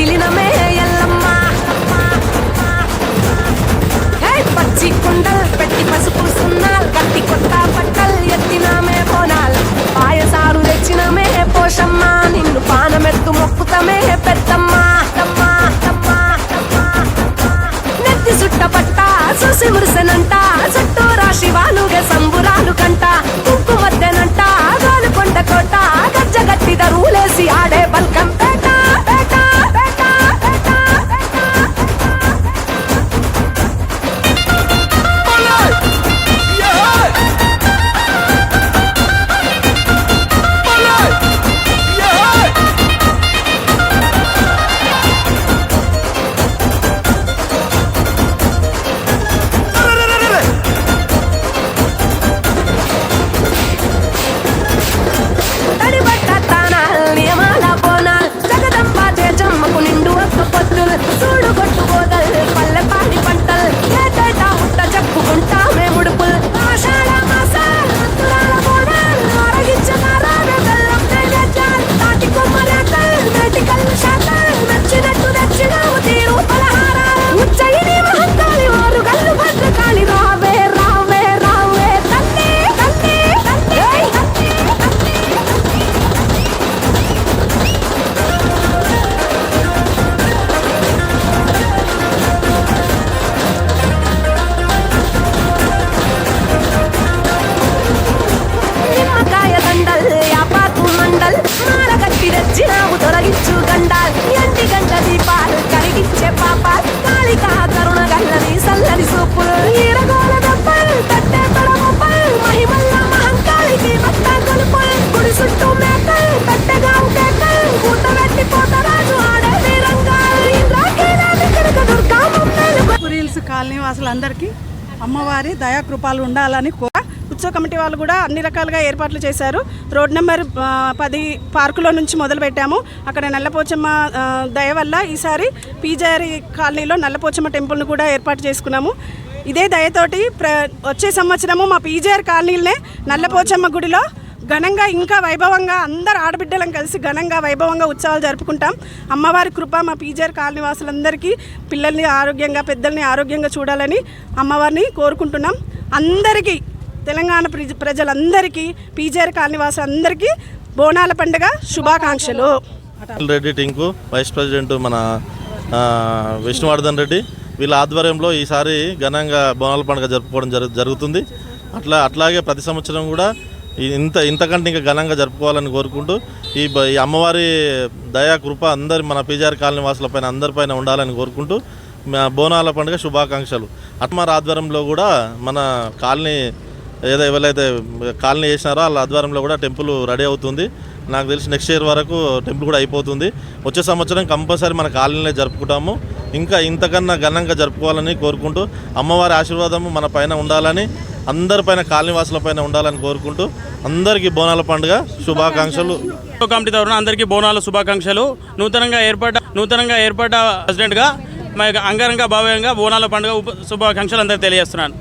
తిలినమే ఎల్లమ్మ హే పచ్చి కుండల్ పెట్టి పసుపు సున్నాల్ కట్టి కొత్త పట్టల్ ఎత్తినామే బోనాల్ పాయసారు తెచ్చినమే పోషమ్మ నిన్ను పానమెత్తు మొక్కుతమే పెద్దమ్మ. నెత్తి సుట్ట పట్ట చూసి మురిసెనంట చుట్టూ రాశి సంబురాలు కంట. కరిగించు ఎంటి గంట దీపాలు గల్లని సల్లని సూపులు ఈరగోల తట్టే మహిమల్ల మహంకాళికి భక్త గుడి చుట్టూ మేకలు కూట ఆడే కాలనీ వాసులందరికీ అమ్మవారి దయాకృపాలు ఉండాలని ఉత్సవ కమిటీ వాళ్ళు కూడా అన్ని రకాలుగా ఏర్పాట్లు చేశారు. రోడ్ నెంబర్ పది పార్కులో నుంచి మొదలు పెట్టాము. అక్కడ నల్లపోచమ్మ దయ వల్ల ఈసారి పీజారి కాలనీలో నల్లపోచమ్మ టెంపుల్ను కూడా ఏర్పాటు చేసుకున్నాము. ఇదే దయతోటి ప్ర వచ్చే సంవత్సరము మా పీజీఆర్ కాలనీలనే నల్లపోచమ్మ గుడిలో ఘనంగా ఇంకా వైభవంగా అందరు ఆడబిడ్డలం కలిసి ఘనంగా వైభవంగా ఉత్సవాలు జరుపుకుంటాం. అమ్మవారి కృప మా పీజీఆర్ కాలనీ వాసులందరికీ పిల్లల్ని ఆరోగ్యంగా పెద్దల్ని ఆరోగ్యంగా చూడాలని అమ్మవారిని కోరుకుంటున్నాం. అందరికీ తెలంగాణ ప్రజలందరికీ పీజర్ కాలనీ వాసులందరికీ బోనాల పండుగ శుభాకాంక్షలు. రెడ్డి టింకు వైస్ ప్రెసిడెంట్ మన విష్ణువర్ధన్ రెడ్డి. వీళ్ళ ఆధ్వర్యంలో ఈసారి ఘనంగా బోనాల పండుగ జరుపుకోవడం జరుగుతుంది. అట్లా అట్లాగే ప్రతి సంవత్సరం కూడా ఇంత ఇంతకంటే ఇంకా ఘనంగా జరుపుకోవాలని కోరుకుంటూ ఈ ఈ అమ్మవారి దయా కృప అందరి మన పీజార్ కాలనీ వాసులపైన అందరిపైన ఉండాలని కోరుకుంటూ బోనాల పండుగ శుభాకాంక్షలు. అట్మార్ ఆధ్వర్యంలో కూడా మన కాలనీ ఏదో ఎవరైతే కాలనీ చేసినారో వాళ్ళ ఆధ్వర్యంలో కూడా టెంపుల్ రెడీ అవుతుంది. నాకు తెలిసి నెక్స్ట్ ఇయర్ వరకు టెంపుల్ కూడా అయిపోతుంది. వచ్చే సంవత్సరం కంపల్సరీ మన కాలనీలో జరుపుకుంటాము. ఇంకా ఇంతకన్నా ఘనంగా జరుపుకోవాలని కోరుకుంటూ అమ్మవారి ఆశీర్వాదము మన పైన ఉండాలని అందరిపైన కాలనీ వాసుల పైన ఉండాలని కోరుకుంటూ అందరికీ బోనాల పండుగ శుభాకాంక్షలు. కమిటీ తరఫున అందరికీ బోనాల శుభాకాంక్షలు. నూతనంగా ఏర్పడ్డ నూతనంగా ఏర్పడ్డ ప్రెసిడెంట్గా మా యొక్క అంగరంగ భావ్యంగా బోనాల పండుగ శుభాకాంక్షలు అందరికీ తెలియజేస్తున్నాను.